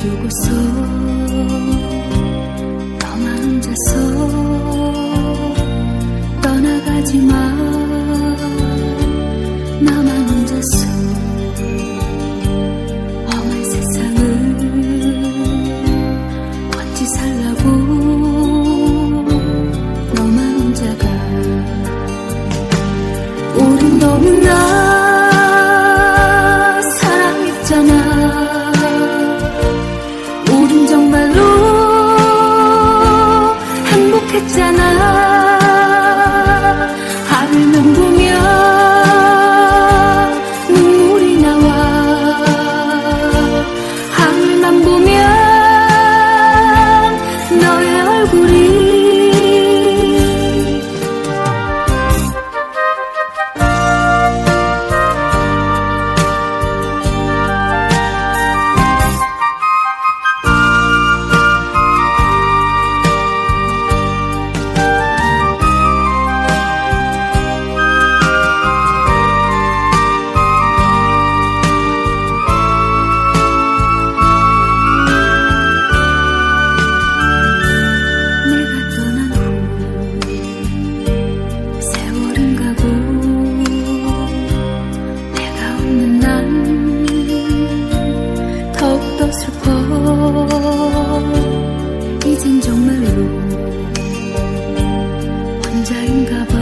두고서 너만 혼자서 떠나가지 마. জানা 더욱더 슬퍼. 이젠 정말로 혼자인가 봐.